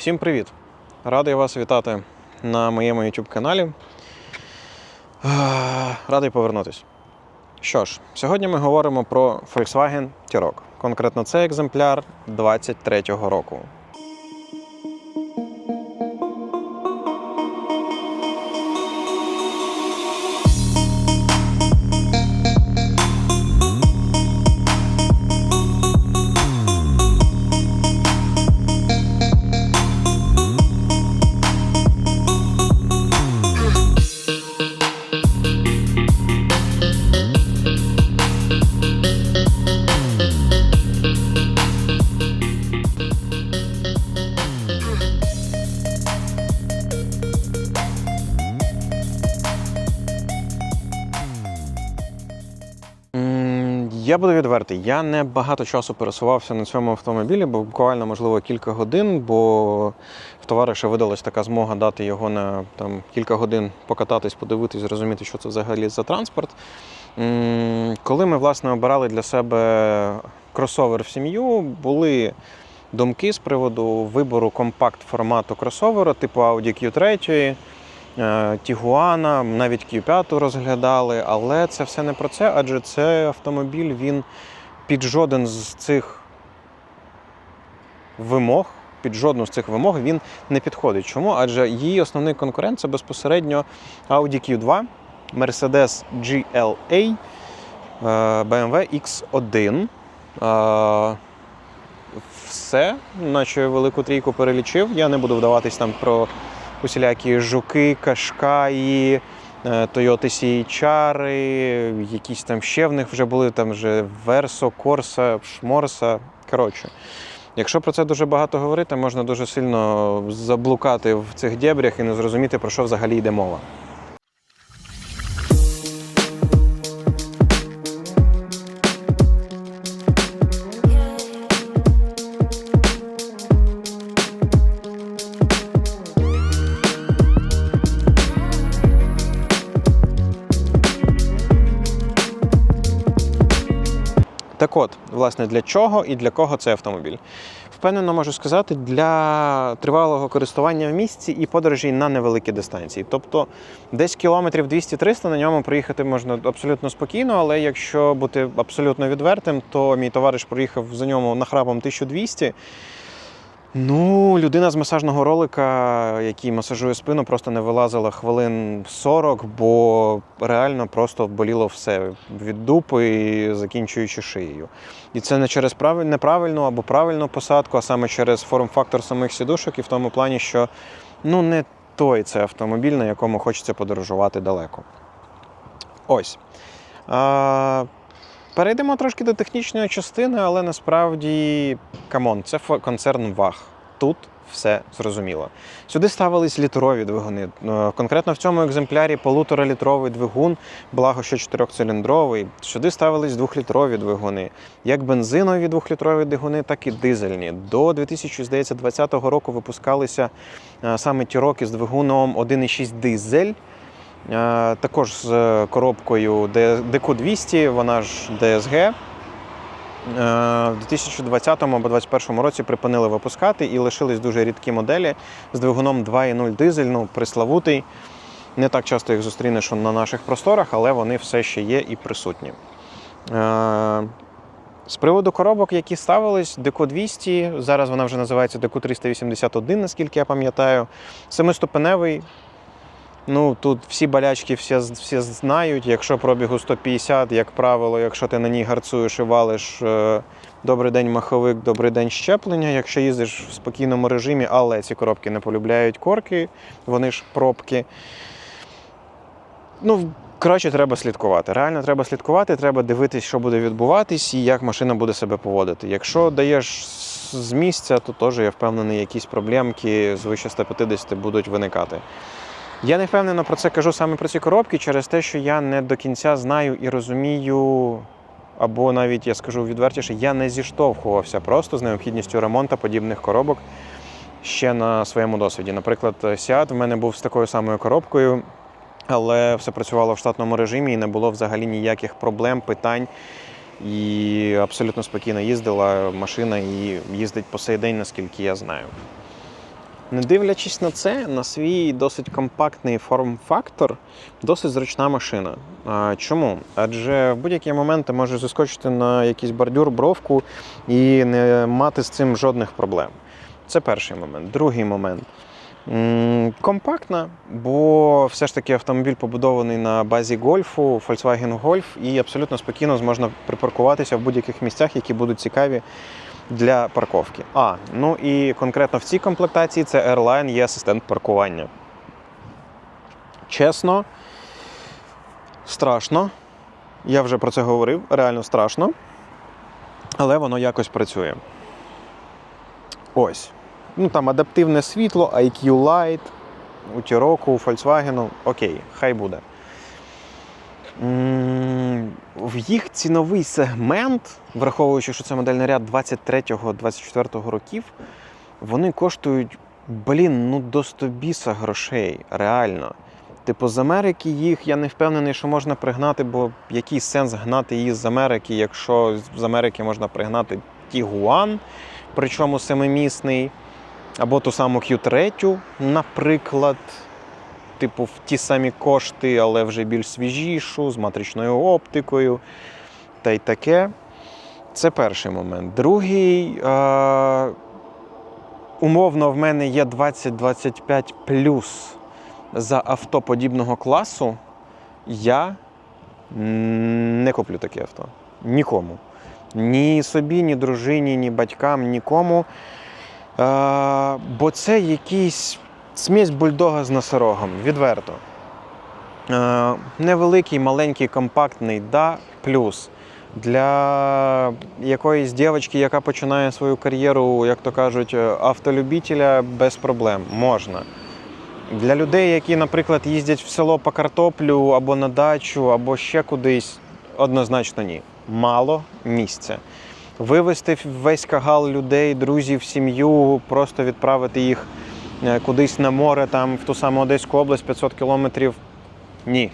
Всім привіт! Радий вас вітати на моєму YouTube каналі. Радий повернутись. Що ж, сьогодні ми говоримо про Volkswagen T-Roc. Конкретно це екземпляр 23-го року. Я буду відвертий. Я не багато часу пересувався на цьому автомобілі, бо буквально, можливо, кілька годин, бо в товариша видалась така змога дати його на там, кілька годин покататись, подивитись, зрозуміти, що це взагалі за транспорт. Коли ми власне обирали для себе кросовер в сім'ю, були думки з приводу вибору компакт формату кросовера, типу Audi Q3. Е, Тігуана, навіть Q5 розглядали, але це все не про це, адже це автомобіль він під жоден з цих вимог, під жодну з цих вимог він не підходить. Чому? Адже її основний конкурент це безпосередньо Audi Q2, Mercedes GLA, е, BMW X1. Е, Все, наче велику трійку перелічив. Я не буду вдаватись там про усілякі жуки, кашкаї, е, Toyota CHR, якісь там ще в них вже були, там вже Версо, Корса, Шморса. Коротше, якщо про це дуже багато говорити, можна дуже сильно заблукати в цих дебрях і не зрозуміти, про що взагалі йде мова. Так от, власне, для чого і для кого цей автомобіль? Впевнено можу сказати, для тривалого користування в місці і подорожей на невеликі дистанції. Тобто десь кілометрів 200-300 на ньому проїхати можна абсолютно спокійно, але якщо бути абсолютно відвертим, то мій товариш проїхав за ньому нахрапом 1200. Ну, людина з масажного ролика, який масажує спину, просто не вилазила хвилин 40, бо реально просто боліло все від дупи, закінчуючи шиєю. І це не через неправильну або правильну посадку, а саме через форм-фактор самих сідушок, і в тому плані, що ну не той це автомобіль, на якому хочеться подорожувати далеко. Ось. А, Перейдемо трошки до технічної частини, але насправді камон, це концерн ВАГ. Тут все зрозуміло. Сюди ставились літрові двигуни. Е, Конкретно в цьому екземплярі полуторалітровий двигун, благо що чотирьохциліндровий. Сюди ставились двохлітрові двигуни. Як бензинові двохлітрові двигуни, так і дизельні. До 2020 року випускалися е, саме ті роки з двигуном 1,6 дизель. Е, Також з коробкою ДК-200, вона ж DSG. Е, В 2020 або 2021 році припинили випускати і лишились дуже рідкі моделі з двигуном 2.0 дизель, ну, приславутий. Не так часто їх зустрінеш на наших просторах, але вони все ще є і присутні. Е, З приводу коробок, які ставились, ДК-200, зараз вона вже називається ДК-381, наскільки я пам'ятаю. Семиступеневий, Ну, тут всі болячки всі, всі знають. Якщо пробігу 150, як правило, якщо ти на ній гарцуєш і валиш е, добрий день маховик, добрий день щеплення. Якщо їздиш в спокійному режимі, але ці коробки не полюбляють корки, вони ж пробки. Ну, коротше, треба слідкувати. Реально треба слідкувати, треба дивитись, що буде відбуватись і як машина буде себе поводити. Якщо даєш з- місця, то теж я впевнений, якісь проблемки з вище 150 будуть виникати. Я не впевнено про це кажу саме про ці коробки через те, що я не до кінця знаю і розумію, або навіть я скажу відвертіше, я не зіштовхувався просто з необхідністю ремонту подібних коробок ще на своєму досвіді. Наприклад, Seat в мене був з такою самою коробкою, але все працювало в штатному режимі і не було взагалі ніяких проблем, питань. І абсолютно спокійно їздила машина і їздить по сей день, наскільки я знаю. Не дивлячись на це, на свій досить компактний форм-фактор, досить зручна машина. Чому? Адже в будь-який момент ти можеш заскочити на якийсь бордюр, бровку і не мати з цим жодних проблем. Це перший момент. Другий момент. Компактна, бо все ж таки автомобіль побудований на базі гольфу, Volkswagen Golf, і абсолютно спокійно зможна припаркуватися в будь-яких місцях, які будуть цікаві для парковки. А, ну і конкретно в цій комплектації це Airline є асистент паркування. Чесно, страшно. Я вже про це говорив, реально страшно. Але воно якось працює. Ось. Ну там адаптивне світло, IQ Light, у Тіроку, у Volkswagen. Окей, хай буде. В їх ціновий сегмент, враховуючи, що це модельний ряд 23-24 років, вони коштують, блін, ну до 100 біса грошей, реально. Типу, з Америки їх я не впевнений, що можна пригнати, бо який сенс гнати її з Америки, якщо з Америки можна пригнати Тігуан, причому семимісний, або ту саму Q3, наприклад типу, в ті самі кошти, але вже більш свіжішу, з матричною оптикою та й таке. Це перший момент. Другий, е- умовно, в мене є 20-25 плюс за авто подібного класу. Я не куплю таке авто. Нікому. Ні собі, ні дружині, ні батькам, нікому. Е- бо це якийсь смесь бульдога з носорогом, відверто. Е, невеликий, маленький, компактний, да, плюс. Для якоїсь дівчинки, яка починає свою кар'єру, як то кажуть, е, автолюбителя без проблем можна. Для людей, які, наприклад, їздять в село по картоплю або на дачу, або ще кудись, однозначно ні. Мало місця. Вивезти весь кагал людей, друзів, сім'ю, просто відправити їх кудись на море, там в ту саму Одеську область 500 кілометрів. Ні.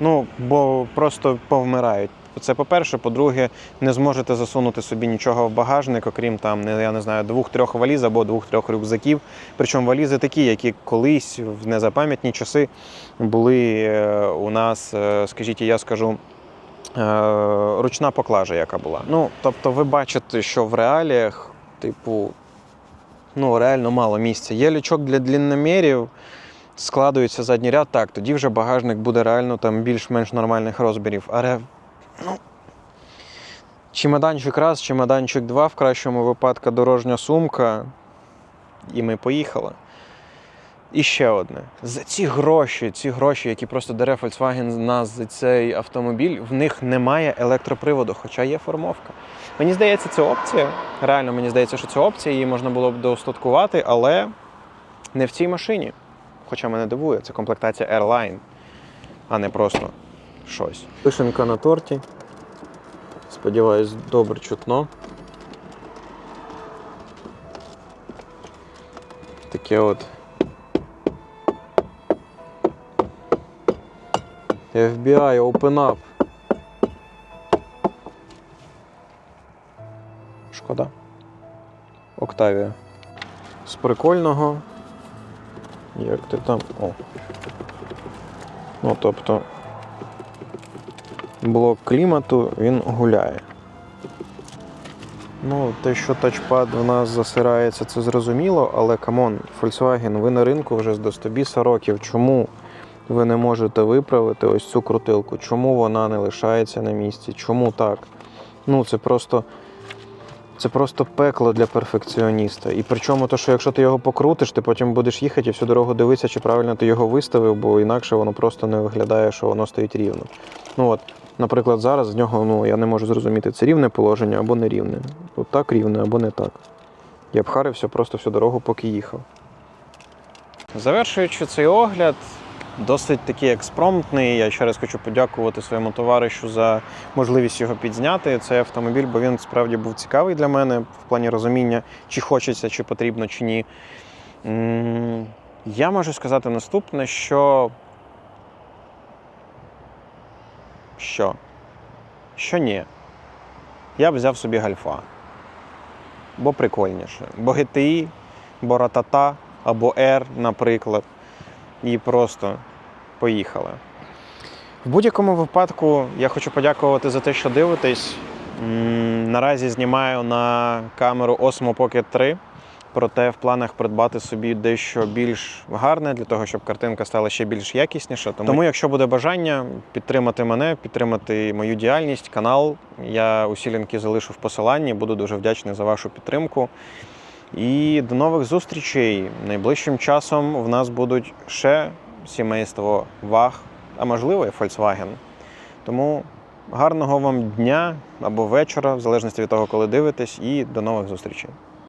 Ну, бо просто повмирають. Це по-перше, по-друге, не зможете засунути собі нічого в багажник, окрім там, я не знаю, двох-трьох валіз або двох-трьох рюкзаків. Причому валізи такі, які колись в незапам'ятні часи були е, у нас, е, скажіть, я скажу, е, ручна поклажа, яка була. Ну, тобто, ви бачите, що в реаліях, типу, ну, реально мало місця. Є лючок для длинномірів, складується задній ряд, так, тоді вже багажник буде реально там більш-менш нормальних розмірів. Але ну, чемоданчик раз, чемоданчик два, в кращому випадку дорожня сумка, і ми поїхали. І ще одне. За ці гроші, ці гроші, які просто дере Volkswagen нас за цей автомобіль, в них немає електроприводу, хоча є формовка. Мені здається, це опція. Реально, мені здається, що це опція, її можна було б доустаткувати, але не в цій машині. Хоча мене дивує, це комплектація Airline, а не просто щось. Вишенка на торті. Сподіваюсь, добре чутно. Таке от. FBI, open up. Шкода. Октавія. З прикольного. Як ти там. О. Ну, тобто. Блок клімату він гуляє. Ну, те, що тачпад в нас засирається, це зрозуміло, але камон, Volkswagen, ви на ринку вже з до 100 років. Чому ви не можете виправити ось цю крутилку? Чому вона не лишається на місці? Чому так? Ну, це просто. Це просто пекло для перфекціоніста. І причому, то, що якщо ти його покрутиш, ти потім будеш їхати і всю дорогу дивитися, чи правильно ти його виставив, бо інакше воно просто не виглядає, що воно стоїть рівно. Ну от, наприклад, зараз з нього ну, я не можу зрозуміти, це рівне положення або не рівне. От так рівне або не так. Я б харився просто всю дорогу, поки їхав. Завершуючи цей огляд, досить такий експромтний. Я ще раз хочу подякувати своєму товаришу за можливість його підзняти. Цей автомобіль, бо він справді був цікавий для мене в плані розуміння, чи хочеться, чи потрібно, чи ні. Я можу сказати наступне, що. Що? Що ні. Я б взяв собі гальфа. Бо прикольніше. Бо GTI, бо ратата, або R, наприклад, і просто поїхали. В будь-якому випадку я хочу подякувати за те, що дивитесь. Наразі знімаю на камеру Osmo Pocket 3, проте в планах придбати собі дещо більш гарне для того, щоб картинка стала ще більш якісніша. Тому, Тому якщо буде бажання підтримати мене, підтримати мою діяльність, канал, я усі лінки залишу в посиланні. Буду дуже вдячний за вашу підтримку. І до нових зустрічей. Найближчим часом в нас будуть ще сімейство ваг, а можливо і Volkswagen. Тому гарного вам дня або вечора, в залежності від того, коли дивитесь, і до нових зустрічей.